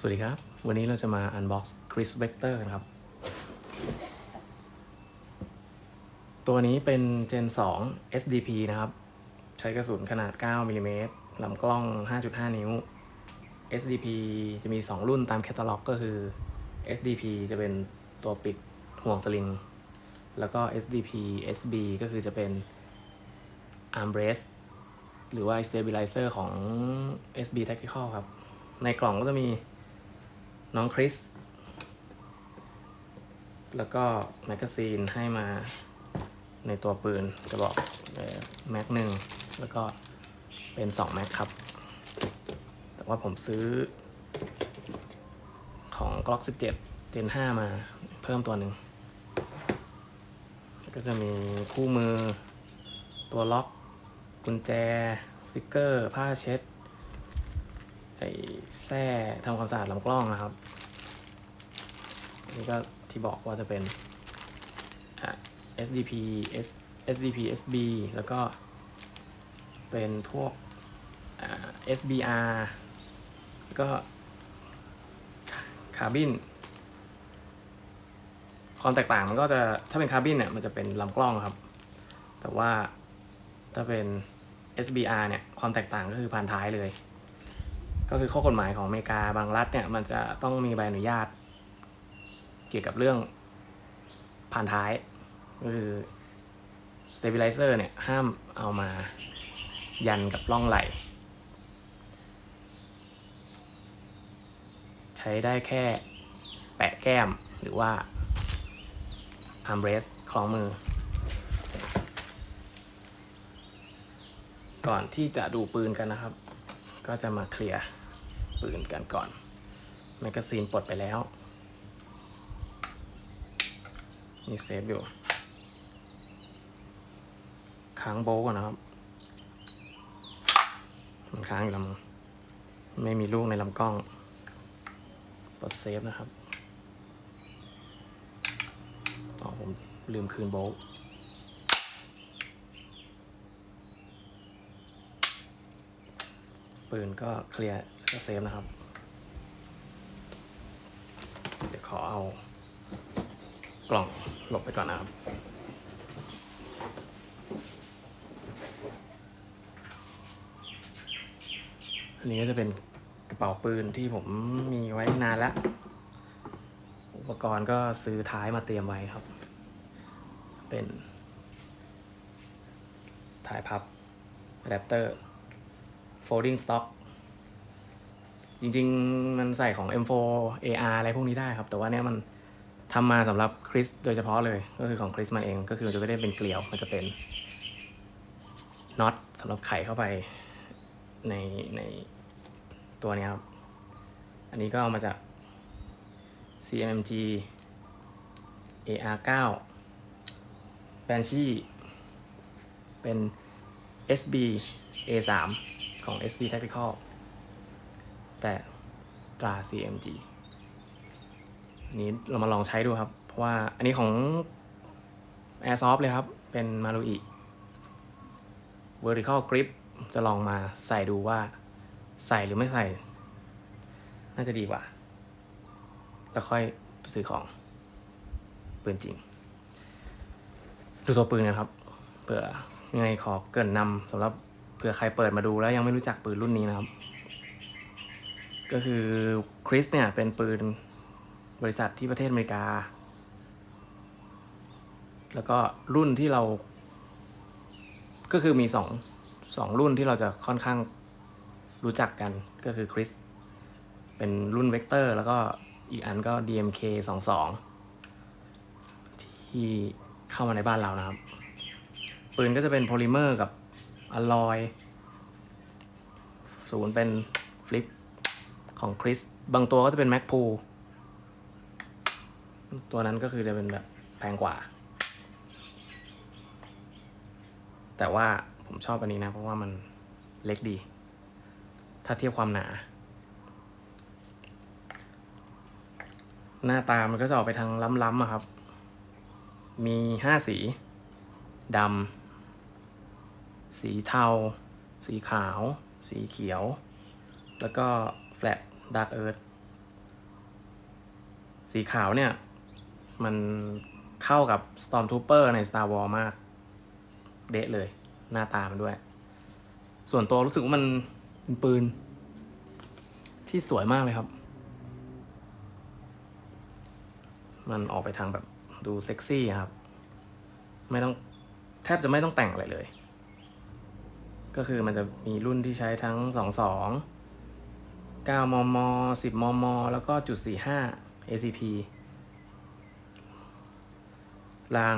สวัสดีครับ วันนี้เราจะมา unbox Chris Vector กันครับ ตัวนี้เป็น Gen 2 SDP นะครับ ใช้กระสุนขนาด 9มิลลิเมตรลำกล้อง 5.5 นิ้ว SDP จะมี 2 รุ่นตามแคตตาล็อกก็คือ SDP จะเป็นตัวปิดห่วงสลิง แล้วก็ SDP SB ก็คือจะเป็น arm brace หรือว่า stabilizer ของ SB Tactical ครับ ในกล่องก็จะมี น้องคริส แล้วก็แมกกาซีนให้มาในตัวปืนกระบอกแม็กหนึ่งแล้วก็เป็น2แม็กครับ แต่ว่าผมซื้อ ของ Glock 17 Gen 5 มาเพิ่มตัวหนึ่ง ก็จะมีคู่มือตัวล็อก กุญแจ สติกเกอร์ ผ้าเช็ดไอ แส้ทำความสะอาดลำกล้องนะครับ นี่ก็ที่บอกว่าจะเป็นอะ SDP S SDP SB แล้วก็เป็นพวกอ่า SBR แล้วก็คาร์บินความแตกต่างมันก็จะถ้าเป็นคาร์บินเนี่ยมันจะเป็นลำกล้องครับ แต่ว่าถ้าเป็น SBR เนี่ย ความแตกต่างก็คือผ่านท้ายเลย ก็คือข้อกฎหมายของอเมริกาบางรัฐเนี่ยมันจะต้องมีใบอนุญาต เกี่ยวกับเรื่องผ่านท้ายก็คือ stabilizer เนี่ยห้ามเอามายันกับล่องไหล ใช้ได้แค่แปะแก้มหรือว่า arm rest คล้องมือ ก่อนที่จะดูปืนกันนะครับ ก็จะมาเคลียร์ ปืนกันก่อน แมกกาซีนปลดไปแล้วมีเซฟอยู่ค้างโบก่อนนะครับ มันค้างอยู่ลำไม่มีลูกในลำกล้อง ปลดเซฟนะครับอ๋อผมลืมคืนโบว์ปืนก็เคลียร์ ก็เซฟนะครับ เดี๋ยวขอเอากล่องหลบไปก่อนนะครับ อันนี้ก็จะเป็นกระเป๋าปืนที่ผมมีไว้นานแล้ว อุปกรณ์ก็ซื้อท้ายมาเตรียมไว้ครับ เป็นท้ายพับอะแดปเตอร์ folding stock จริงๆ มันใส่ของ M4 AR อะไรพวกนี้ได้ครับ แต่ว่าเนี้ยมันทำมาสำหรับคริสโดยเฉพาะเลย ก็คือของคริสมันเองก็คือมันจะไม่ได้เป็นเกลียวมันจะเป็นน็อตสำหรับไขเข้าไปในในตัวเนี้ยครับ อันนี้ก็เอามาจาก CMG AR9 Banshee เป็น SB A3 ของ SB Tactical แต่ตรา CMG อันนี้เรามาลองใช้ดูครับ เพราะว่าอันนี้ของ Airsoft เลยครับ เป็น Marui Vertical Grip จะลองมาใส่ดูว่าใส่หรือไม่ใส่ น่าจะดีกว่า แล้วค่อยซื้อของ ปืนจริง ดูตัวปืนนะครับเผื่อยังไงขอเกินนำสำหรับเผื่อใครเปิดมาดูแล้วยังไม่รู้จักปืนรุ่นนี้นะครับ ก็คือคริสเนี่ยเป็นปืนบริษัทที่ประเทศอเมริกา แล้วก็รุ่นที่เรา ก็คือมีสองสองรุ่นที่เราจะค่อนข้างรู้จักกันก็คือคริสเป็นรุ่นเวกเตอร์แล้วก็อีกอันก็ DMK 22 ที่เข้ามาในบ้านเรานะครับ ปืนก็จะเป็นโพลิเมอร์กับอลลอย ศูนย์เป็นฟลิป ของคริส บางตัวก็จะเป็นแม็กพูตัวนั้นก็คือจะเป็นแบบแพงกว่า แต่ว่าผมชอบอันนี้นะ เพราะว่ามันเล็กดี ถ้าเทียบความหนา หน้าตามันก็จะออกไปทางล้ำๆอะครับ มีห้าสีดำสีเทา สีขาว สีเขียว แล้วก็ flat dark earth สีขาวเนี่ย มันเข้ากับ Stormtrooper ใน Star Wars มาก เดะเลย หน้าตามันด้วย ส่วนตัวรู้สึกว่ามันเป็นปืน ที่สวยมากเลยครับ มันออกไปทางแบบดูเซ็กซี่ครับ ไม่ต้องแทบจะไม่ต้องแต่งอะไรเลย ก็คือมันจะมีรุ่นที่ใช้ทั้งสองสอง เก้ามมสิบมม แล้วก็จุดสี่ห้า ACP ราง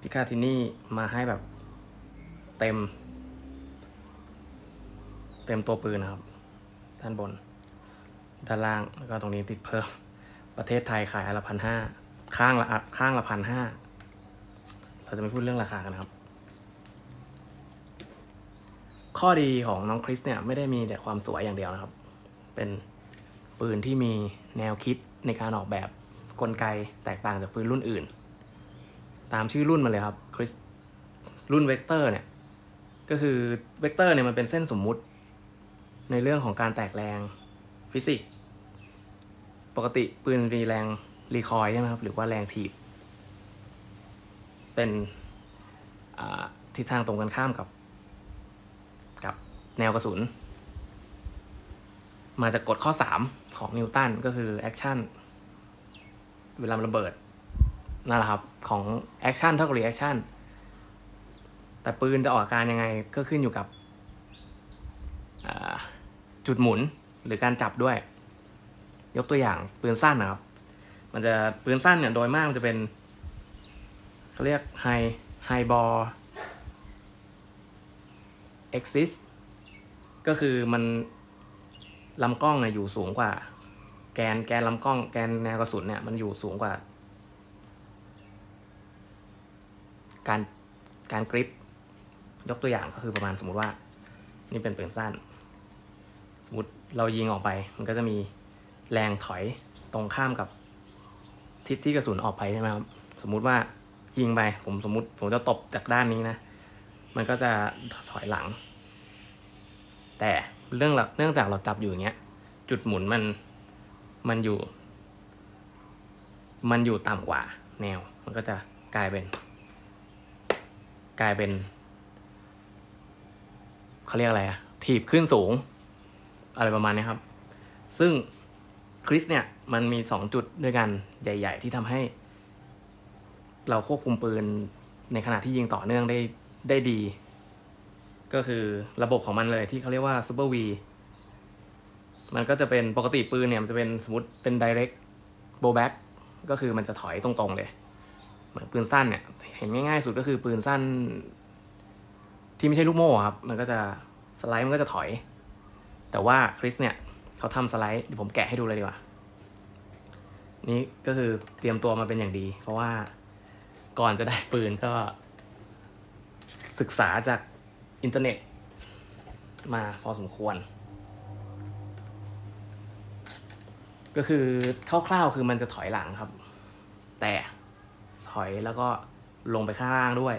พิคาตินี่มาให้แบบเต็ม เต็มตัวปืนนะครับ ด้านบน ด้านล่าง แล้วก็ตรงนี้ติดเพิ่ม ประเทศไทยขายอันละพันห้าข้างละข้างละพันห้าเราจะไม่พูดเรื่องราคากันนะครับ ข้อดีของน้องคริสเนี่ย ไม่ได้มีแต่ความสวยอย่างเดียวนะครับ เป็นปืนที่มีแนวคิดในการออกแบบกลไกแตกต่างจากปืนรุ่นอื่น ตามชื่อรุ่นมาเลยครับคริสรุ่นเวกเตอร์เนี่ยก็คือเวกเตอร์เนี่ยมันเป็นเส้นสมมุติ ในเรื่องของการแตกแรงฟิสิกส์ปกติปืนมีแรงรีคอยใช่ไหมครับ หรือว่าแรงถีบ เป็นทิศทางตรงกันข้ามกับ กับแนวกระสุน มาจากกฎข้อ 3 ของนิวตันก็คือแอคชั่นเวลาระเบิดนั่นแหละครับ ของแอคชั่นเท่ากับรีแอคชั่นแต่ปืนจะออกอาการยังไงก็ขึ้นอยู่กับจุดหมุนหรือการจับด้วย ยกตัวอย่างปืนสั้นนะครับ มันจะปืนสั้นเนี่ยโดยมากมันจะเป็นเขาเรียกไฮไฮบอล exist ก็คือมัน ลำกล้องเนี่ยอยู่สูงกว่า แกนแกนลำกล้องแกนแนวกระสุนเนี่ยมันอยู่สูงกว่า การการกริป ยกตัวอย่างก็คือประมาณสมมติว่า นี่เป็นปืนสั้น สมมติเรายิงออกไป มันก็จะมีแรงถอยตรงข้ามกับทิศที่กระสุนออกไปใช่ไหมครับสมมุติว่ายิงไป ผมสมมติผมจะตบจากด้านนี้นะ มันก็จะถอยหลัง แต่ เรื่องหลักเนื่องจากเราจับอยู่อย่างเงี้ย จุดหมุนมันมันอยู่ มันอยู่ต่ำกว่าแนว มันก็จะกลายเป็น กลายเป็นเขาเรียกอะไรอะถีบขึ้นสูง อะไรประมาณนี้ครับ ซึ่งคริสเนี่ยมันมีสองจุดด้วยกันใหญ่ ๆ ที่ทำให้ เราควบคุมปืนในขณะที่ยิงต่อเนื่องได้ได้ดี ก็คือระบบของมันเลยที่เขาเรียกว่า Super V มันก็จะเป็นปกติปืนเนี่ยมันจะเป็นสมมติเป็น direct blowback ก็คือมันจะถอยตรงๆเลย เหมือนปืนสั้นเนี่ย เห็นง่ายๆสุดก็คือปืนสั้น ที่ไม่ใช่ลูกโม่ครับ มันก็จะสไลด์มันก็จะถอย แต่ว่าคริสเนี่ยเขาทำสไลด์เดี๋ยวผมแกะให้ดูเลยดีกว่านี่ก็คือเตรียมตัวมาเป็นอย่างดี เพราะว่าก่อนจะได้ปืนก็ศึกษาจาก อินเทอร์เน็ต มาพอสมควร ก็คือคร่าวๆคือมันจะถอยหลังครับ แต่ถอยแล้วก็ลงไปข้างล่างด้วย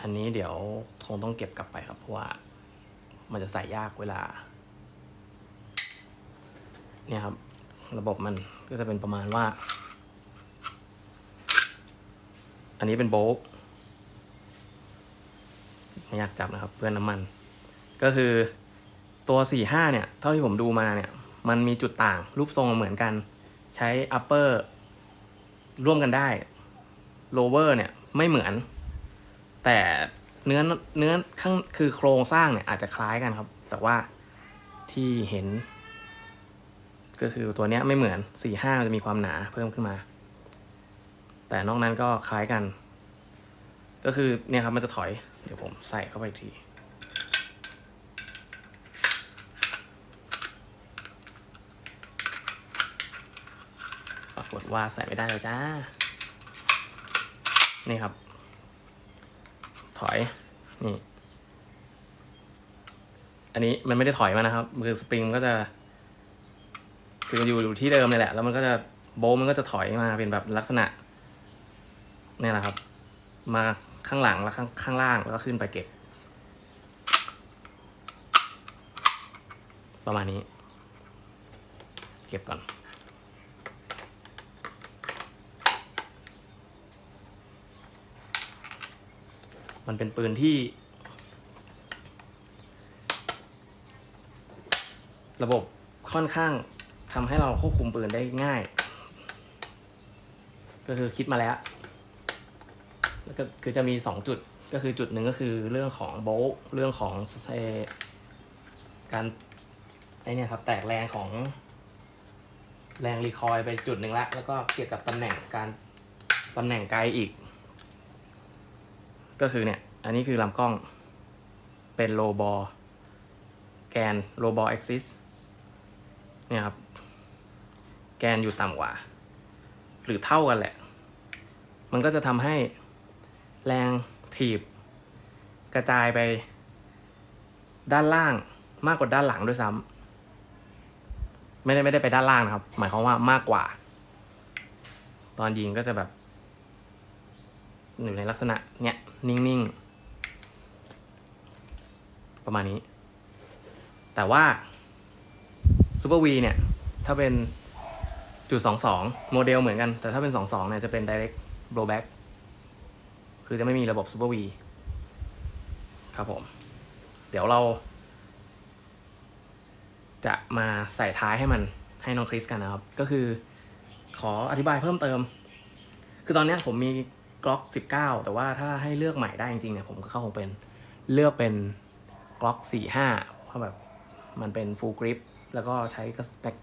อันนี้เดี๋ยวคงต้องเก็บกลับไปครับเพราะว่า มันจะใส่ยากเวลา เนี่ยครับ ระบบมันก็จะเป็นประมาณว่า อันนี้เป็นโบ๊ทไม่อยากจับนะครับ เพื่อนน้ำมัน ก็คือตัวสี่ห้าเนี่ย เท่าที่ผมดูมาเนี่ย มันมีจุดต่างรูปทรงเหมือนกัน ใช้ upper ร่วมกันได้ lower เนี่ย ไม่เหมือน แต่ เนื้อเนื้อข้างคือโครงสร้างเนี่ยอาจจะคล้ายกันครับ แต่ว่าที่เห็น ก็คือตัวเนี้ยไม่เหมือนสี่ห้าจะมีความหนาเพิ่มขึ้นมา แต่นอกนั้นก็คล้ายกัน ก็คือเนี่ยครับมันจะถอย เดี๋ยวผมใส่เข้าไปทีปรากฏว่าใส่ไม่ได้เลยจ้า นี่ครับ ถอย นี่ อันนี้มันไม่ได้ถอยมานะครับ คือสปริงมันก็จะ คืออยู่อยู่ที่เดิมเลยแหละ แล้วมันก็จะโบมันก็จะถอยมาเป็นแบบลักษณะนี่แหละครับ มาข้างหลังแล้วข้างข้างล่างแล้วก็ขึ้นไปเก็บ ประมาณนี้ เก็บก่อน มันเป็นปืนที่ ระบบค่อนข้างทำให้เราควบคุมปืนได้ง่าย ก็คือคิดมาแล้ว แล้วก็คือจะมีสองจุดก็คือจุดหนึ่งก็คือเรื่องของโบลเรื่องของการไอเนี่ยครับแตกแรงของแรงรีคอยไปจุดหนึ่งละแล้วก็เกี่ยวกับตำแหน่งการตำแหน่งไกลอีก ก็คือเนี่ย อันนี้คือลำกล้องเป็นโลบอแกนโลบอล a อ s ซิสเนี่ยครับ แกนอยู่ต่ำกว่า หรือเท่ากันแหละ มันก็จะทำให้แรงถีบ กระจายไป ด้านล่างมากกว่าด้านหลังด้วยซ้ำไม่ได้ไม่ได้ไปด้านล่างนะครับ หมายความว่ามากกว่า ตอนยิงก็จะแบบ อยู่ในลักษณะเนี้ย นิ่งๆ ประมาณนี้ แต่ว่าซูเปอร์วีเนี่ย ถ้าเป็นจุดสองสองโมเดลเหมือนกัน แต่ถ้าเป็นสองสองเนี่ยจะเป็น direct blowback คือจะไม่มีระบบ Super V ครับผม เดี๋ยวเรา จะมาใส่ท้ายให้มันให้น้องคริสกันนะครับ ก็คือขออธิบายเพิ่มเติม คือตอนนี้ผมมี กล็อก19 แต่ว่าถ้าให้เลือกใหม่ได้จริงๆเนี่ยผมก็เข้าคงเป็นเลือกเป็นกล็อก45เพราะแบบมันเป็น full grip แล้วก็ใช้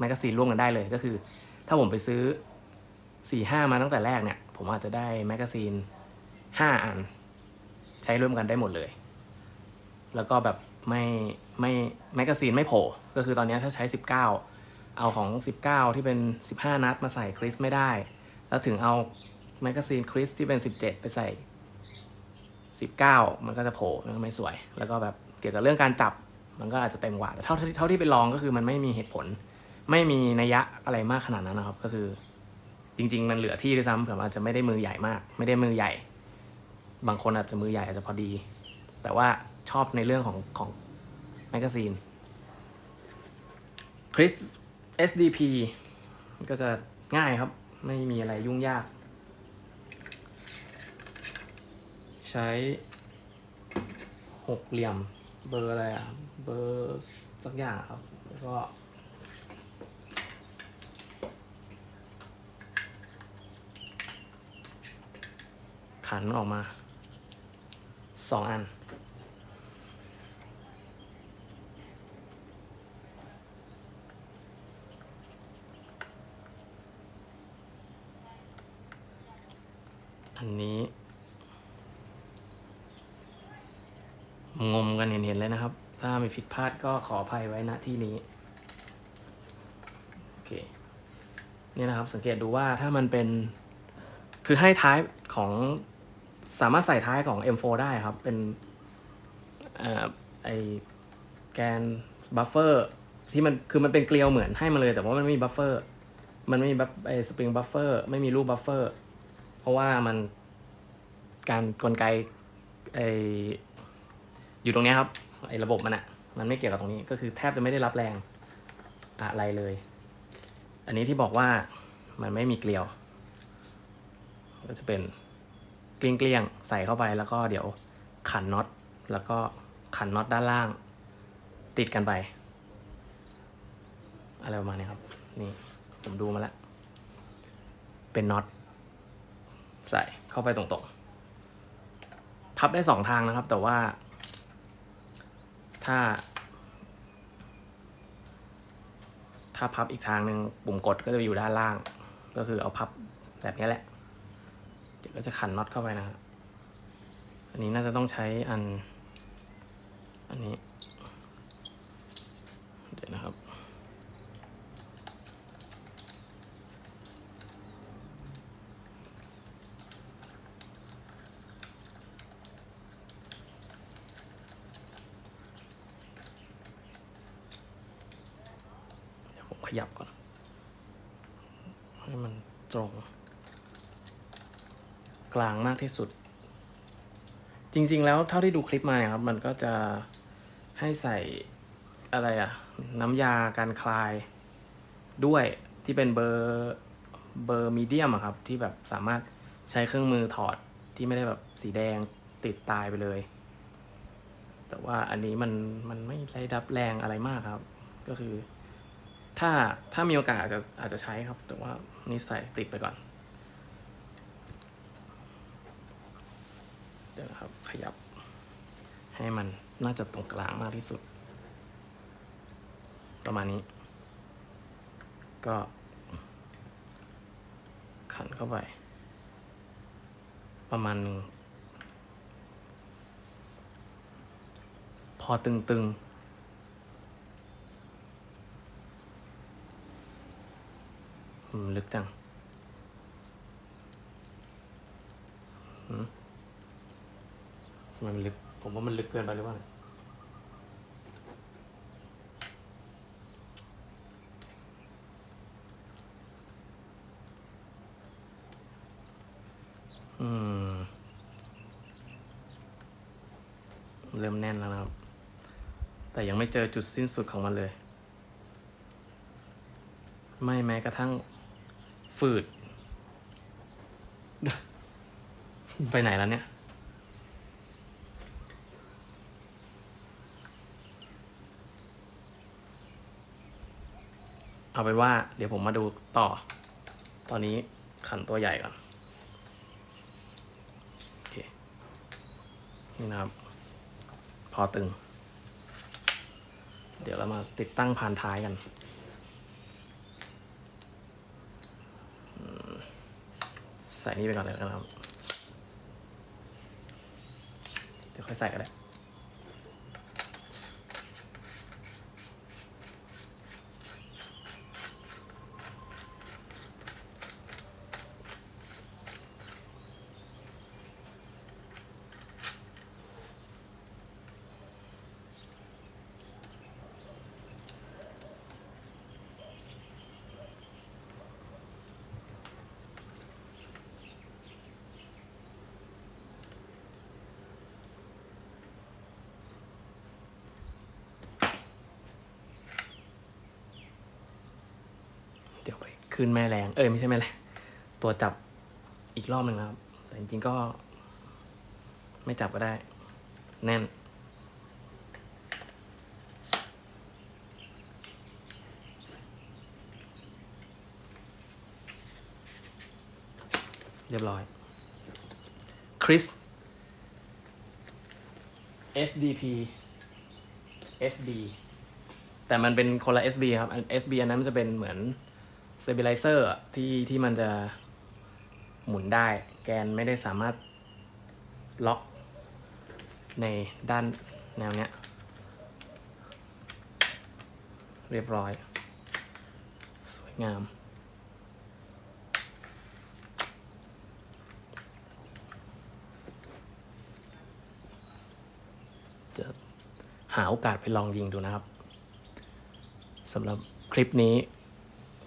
แมกกาซีนร่วมกันได้เลยก็คือ ถ้าผมไปซื้อ 45 มาตั้งแต่แรกเนี่ย ผมอาจจะได้แมกกาซีนห้าอัน ใช้ร่วมกันได้หมดเลย แล้วก็แบบไม่ไม่แมกกาซีนไม่โผล่ก็คือตอนนี้ถ้าใช้ 19 เอาของ 19 ที่เป็น 15 นัดมาใส่คริสไม่ได้ แล้วถึงเอา แมกกาซีนคริสที่เป็น 17 ไปใส่ 19 มันก็จะโผล่มันก็ไม่สวย แล้วก็แบบเกี่ยวกับเรื่องการจับมันก็อาจจะเต็มกว่าแต่เท่าที่เท่าที่ไปลองก็คือมันไม่มีเหตุผล ไม่มีนัยยะอะไรมากขนาดนั้นนะครับ ก็คือ จริง ๆ มันเหลือที่ด้วยซ้ำเผื่อมันอาจจะไม่ได้มือใหญ่มาก ไม่ได้มือใหญ่ บางคนอาจจะมือใหญ่อาจจะพอดี แต่ว่าชอบในเรื่องของของแมกกาซีนคริส SDP ก็จะง่ายครับ ไม่มีอะไรยุ่งยาก ใช้หกเหลี่ยมเบอร์อะไรอะ เบอร์สักอย่างครับ แล้วก็ขันออกมาสองอัน อันนี้ งมกันเห็นๆเลยนะครับ ถ้ามีผิดพลาดก็ขออภัยไว้ณที่นี้โอเคนี่นะครับสังเกตดูว่าถ้ามันเป็น คือให้ท้ายของสามารถใส่ท้ายของ M4 ได้ครับ เป็นอ่อไอแกนบัฟเฟอร์ที่มันคือมันเป็นเกลียวเหมือนให้มาเลย แต่ว่ามันไม่มีบัฟเฟอร์มันไม่มีบัฟไอสปริงบัฟเฟอร์ไม่มีรูปบัฟเฟอร์เพราะว่ามันการกลไกไอ อยู่ตรงนี้ครับไอระบบมันอะมันไม่เกี่ยวกับตรงนี้ก็คือแทบจะไม่ได้รับแรงอะไรเลย อันนี้ที่บอกว่ามันไม่มีเกลียว ก็จะเป็นเกลี้ยงเกลี้ยงๆใส่เข้าไปแล้วก็เดี๋ยวขันน็อตแล้วก็ขันน็อตด้านล่าง ติดกันไป อะไรประมาณนี้ครับ นี่ผมดูมาแล้ว เป็นน็อตใส่เข้าไปตรงๆ พับได้สองทางนะครับ แต่ว่า ถ้า ถ้าพับอีกทางหนึ่งปุ่มกดก็จะอยู่ด้านล่าง ก็คือเอาพับแบบนี้แหละ เดี๋ยวก็จะขันน็อตเข้าไปนะครับ อันนี้น่าจะต้องใช้อัน อันนี้ เดี๋ยวนะครับ เดี๋ยวผม ขยับก่อน ให้มันตรง กลางมากที่สุด จริง ๆ แล้วเท่าที่ดูคลิปมาเนี่ยครับ มันก็จะให้ใส่อะไรอะน้ำยาการคลายด้วยที่เป็นเบอร์เบอร์มีเดียมอะครับ ที่แบบสามารถใช้เครื่องมือถอดที่ไม่ได้แบบสีแดงติดตายไปเลย แต่ว่าอันนี้มันมันไม่ได้รับแรงอะไรมากครับ ก็คือ ถ้าถ้ามีโอกาสอาจจะอาจจะใช้ครับ แต่ว่านี่ใส่ติดไปก่อน เดี๋ยวครับขยับ ให้มันน่าจะตรงกลางมากที่สุด ประมาณนี้ ก็ ขันเข้าไป ประมาณหนึ่งพอตึงๆ อืม ลึกจังมันลึก ผมว่ามันลึกเกินไปหรือเปล่าเนี่ยอืม เริ่มแน่นแล้วนะครับ แต่ยังไม่เจอจุดสิ้นสุดของมันเลย ไม่แม้กระทั่ง ฝืด ไปไหนแล้วเนี่ย เอาเป็นว่า เดี๋ยวผมมาดูต่อ ตอนนี้ขันตัวใหญ่ก่อน โอเค นี่นะครับ พอตึง เดี๋ยวเรามาติดตั้งพานท้ายกันอืม ใส่นี่ไปก่อนเลยนะครับ เดี๋ยวค่อยใส่ก็ได้ ขึ้นแม่แรง เอ้ยไม่ใช่แม่แรงตัวจับอีกรอบหนึ่งนะครับ แต่จริงๆก็ ไม่จับก็ได้ แน่น เรียบร้อยคริส SDP SB แต่มันเป็นคนละ SB ครับอัน SB อันนั้นมันจะเป็นเหมือน stabilizer อะที่ที่มันจะหมุนได้ แกนไม่ได้สามารถล็อกในด้านแนวเนี้ย เรียบร้อย สวยงาม จะหาโอกาสไปลองยิงดูนะครับสำหรับคลิปนี้